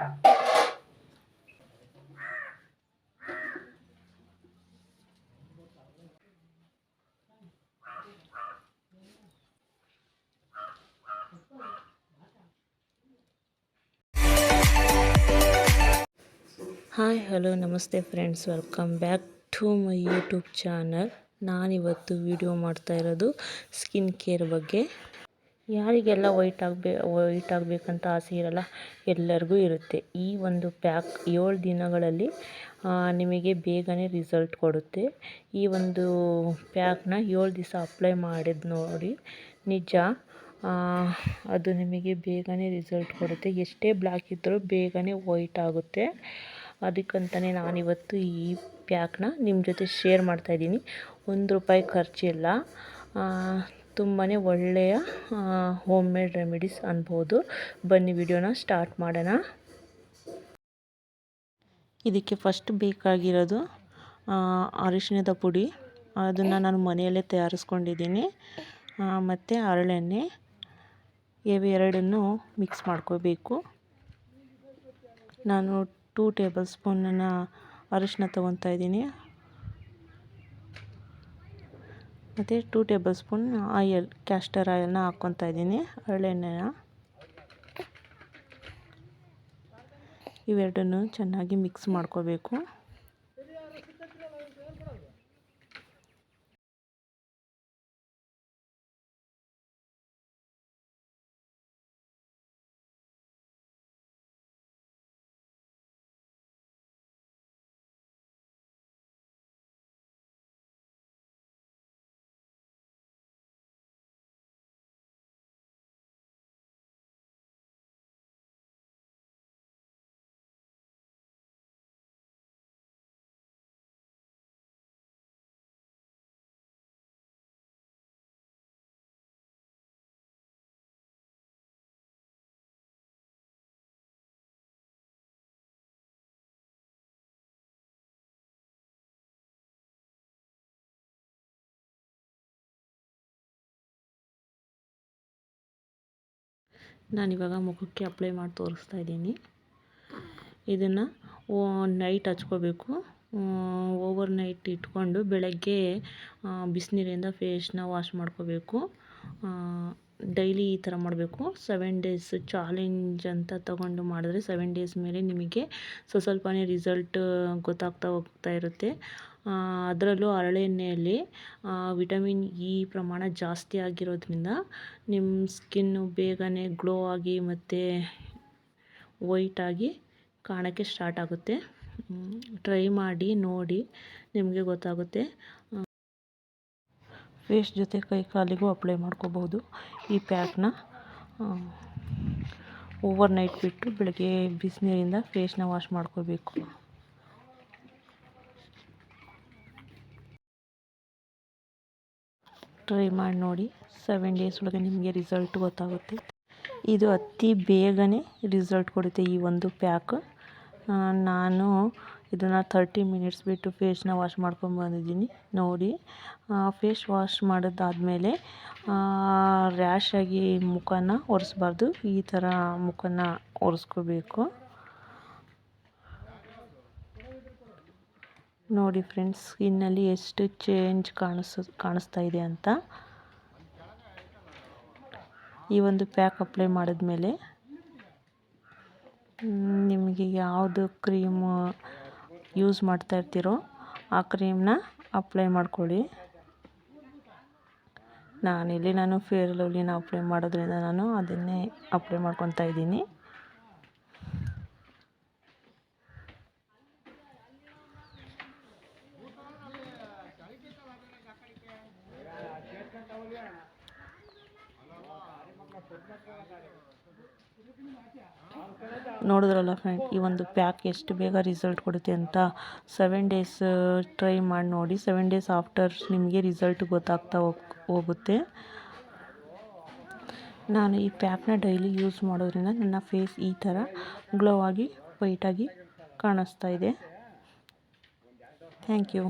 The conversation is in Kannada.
ಹಾಯ್ ಹಲೋ ನಮಸ್ತೆ friends welcome back to my YouTube channel ನಾನಿವತ್ತು ವಿಡಿಯೋ ಮಾಡ್ತಾ ಇರೋದು ಸ್ಕಿನ್ ಕೇರ್ ಬಗ್ಗೆ. ಯಾರಿಗೆಲ್ಲ ವೈಟ್ ಆಗಬೇ, ವೈಟ್ ಆಗಬೇಕಂತ ಆಸೆ ಇರಲ್ಲ, ಎಲ್ಲರಿಗೂ ಇರುತ್ತೆ. ಈ ಒಂದು ಪ್ಯಾಕ್ ಏಳು ದಿನಗಳಲ್ಲಿ ನಿಮಗೆ ಬೇಗನೆ ರಿಸಲ್ಟ್ ಕೊಡುತ್ತೆ. ಈ ಒಂದು ಪ್ಯಾಕ್ನ ಏಳು ದಿವಸ ಅಪ್ಲೈ ಮಾಡಿದ ನೋಡಿ, ನಿಜ ಅದು ನಿಮಗೆ ಬೇಗನೆ ರಿಸಲ್ಟ್ ಕೊಡುತ್ತೆ. ಎಷ್ಟೇ ಬ್ಲ್ಯಾಕ್ ಇದ್ದರೂ ಬೇಗನೆ ವೈಟ್ ಆಗುತ್ತೆ. ಅದಕ್ಕಂತಲೇ ನಾನಿವತ್ತು ಈ ಪ್ಯಾಕ್ನ ನಿಮ್ಮ ಜೊತೆ ಶೇರ್ ಮಾಡ್ತಾಯಿದ್ದೀನಿ ಒಂದು ರೂಪಾಯಿ ಖರ್ಚಿಲ್ಲ. ತುಂಬಾ ಒಳ್ಳೆಯ ಹೋಮ್ ಮೇಡ್ ರೆಮಿಡೀಸ್ ಅನ್ಬೋದು. ಬನ್ನಿ ವಿಡಿಯೋನ ಸ್ಟಾರ್ಟ್ ಮಾಡೋಣ. ಇದಕ್ಕೆ ಫಸ್ಟ್ ಬೇಕಾಗಿರೋದು ಅರಿಶಿಣದ ಪುಡಿ. ಅದನ್ನು ನಾನು ಮನೆಯಲ್ಲೇ ತಯಾರಿಸ್ಕೊಂಡಿದ್ದೀನಿ. ಮತ್ತು ಹರಳೆಣ್ಣೆ ಇವೆರಡನ್ನು ಮಿಕ್ಸ್ ಮಾಡ್ಕೋಬೇಕು. ನಾನು ಟೂ ಟೇಬಲ್ ಸ್ಪೂನನ್ನು ಅರಿಶಿನ ತೊಗೊತಾ ಇದ್ದೀನಿ. ಮತ್ತು two tablespoon oil castor ಆಯಿಲ್ನ ಹಾಕ್ಕೊತಾ ಇದ್ದೀನಿ ಹರಳೆಣ್ಣೆನ. ಇವೆರಡನ್ನು ಚೆನ್ನಾಗಿ ಮಿಕ್ಸ್ ಮಾಡ್ಕೋಬೇಕು. ನಾನಿವಾಗ ಮುಖಕ್ಕೆ ಅಪ್ಲೈ ಮಾಡಿ ತೋರಿಸ್ತಾ ಇದ್ದೀನಿ. ಇದನ್ನು ನೈಟ್ ಹಚ್ಕೋಬೇಕು. ಓವರ್ ನೈಟ್ ಇಟ್ಕೊಂಡು ಬೆಳಗ್ಗೆ ಬಿಸಿನೀರಿಂದ ಫೇಸ್ನ ವಾಶ್ ಮಾಡ್ಕೋಬೇಕು. ಡೈಲಿ ಈ ಥರ ಮಾಡಬೇಕು. ಸೆವೆನ್ ಡೇಸ್ ಚಾಲೆಂಜ್ ಅಂತ ತಗೊಂಡು ಮಾಡಿದ್ರೆ ಸೆವೆನ್ ಡೇಸ್ ಮೇಲೆ ನಿಮಗೆ ಸ್ವಲ್ಪ ಸ್ವಲ್ಪನೇ ರಿಸಲ್ಟ್ ಗೊತ್ತಾಗ್ತಾ ಹೋಗ್ತಾ ಇರುತ್ತೆ. ಅದರಲ್ಲೂ ಹರಳೆಣ್ಣೆಯಲ್ಲಿ ವಿಟಮಿನ್ ಇ ಪ್ರಮಾಣ ಜಾಸ್ತಿ ಆಗಿರೋದ್ರಿಂದ ನಿಮ್ಮ ಸ್ಕಿನ್ನು ಬೇಗನೆ ಗ್ಲೋ ಆಗಿ ಮತ್ತು ವೈಟ್ ಆಗಿ ಕಾಣೋಕ್ಕೆ ಸ್ಟಾರ್ಟ್ ಆಗುತ್ತೆ. ಟ್ರೈ ಮಾಡಿ ನೋಡಿ ನಿಮಗೆ ಗೊತ್ತಾಗುತ್ತೆ. ಫೇಸ್ ಜೊತೆ ಕೈ ಕಾಲಿಗೂ ಅಪ್ಲೈ ಮಾಡ್ಕೋಬೋದು ಈ ಪ್ಯಾಕ್ನ ಓವರ್ ನೈಟ್ ಬಿಟ್ಟು ಬೆಳಗ್ಗೆ ಬಿಸಿನೀರಿಂದ ಫೇಸ್ನ ವಾಶ್ ಮಾಡ್ಕೋಬೇಕು. ಟ್ರೈ ಮಾಡಿ ನೋಡಿ. ಸೆವೆನ್ ಡೇಸ್ ಒಳಗೆ ನಿಮಗೆ ರಿಸಲ್ಟ್ ಗೊತ್ತಾಗುತ್ತೆ. ಇದು ಅತಿ ಬೇಗನೆ ರಿಸಲ್ಟ್ ಕೊಡುತ್ತೆ ಈ ಒಂದು ಪ್ಯಾಕ್ ನಾನು ಇದನ್ನು ತರ್ಟಿ ಮಿನಿಟ್ಸ್ ಬಿಟ್ಟು ಫೇಸ್ನ ವಾಶ್ ಮಾಡ್ಕೊಂಡು ಬಂದಿದ್ದೀನಿ. ನೋಡಿ ಫೇಸ್ ವಾಶ್ ಮಾಡಿದ್ದಾದಮೇಲೆ ರ್ಯಾಶ್ ಆಗಿ ಮುಖನ ಒರೆಸ್ಬಾರ್ದು. ಈ ಥರ ಮುಖನ ಒರೆಸ್ಕೋಬೇಕು. ನೋಡಿ ಫ್ರೆಂಡ್ಸ್ ಸ್ಕಿನ್ನಲ್ಲಿ ಎಷ್ಟು ಚೇಂಜ್ ಕಾಣಿಸ್, ಕಾಣಿಸ್ತಾ ಇದೆ ಅಂತ. ಈ ಒಂದು ಪ್ಯಾಕ್ ಅಪ್ಲೈ ಮಾಡಿದ್ಮೇಲೆ, ನಿಮಗೆ ಯಾವುದು ಕ್ರೀಮು ಯೂಸ್ ಮಾಡ್ತಾ ಇರ್ತೀರೋ ಆ ಕ್ರೀಮ್ನ ಅಪ್ಲೈ ಮಾಡ್ಕೊಳ್ಳಿ. ನಾನಿಲ್ಲಿ ನಾನು ಫೇರ್ ಲವ್ಲಿನ ಅಪ್ಲೈ ಮಾಡೋದ್ರಿಂದ ನಾನು ಅದನ್ನೇ ಅಪ್ಲೈ ಮಾಡ್ಕೊತಾ ಇದ್ದೀನಿ. ನೋಡಿದ್ರಲ್ಲ ಫ್ರೆಂಡ್ ಈ ಒಂದು ಪ್ಯಾಕ್ ಎಷ್ಟು ಬೇಗ ರಿಸಲ್ಟ್ ಕೊಡುತ್ತೆ ಅಂತ ಸೆವೆನ್ ಡೇಸ್ ಟ್ರೈ ಮಾಡಿ ನೋಡಿ. ಸೆವೆನ್ ಡೇಸ್ ಆಫ್ಟರ್ ನಿಮಗೆ ರಿಸಲ್ಟ್ ಗೊತ್ತಾಗ್ತಾ ಹೋಗ್, ಹೋಗುತ್ತೆ. ನಾನು ಈ ಪ್ಯಾಕ್ನ ಡೈಲಿ ಯೂಸ್ ಮಾಡೋದ್ರಿಂದ ನನ್ನ ಫೇಸ್ ಈ ಥರ ಗ್ಲೋ ಆಗಿ ವೈಟಾಗಿ ಕಾಣಿಸ್ತಾ ಇದೆ. Thank you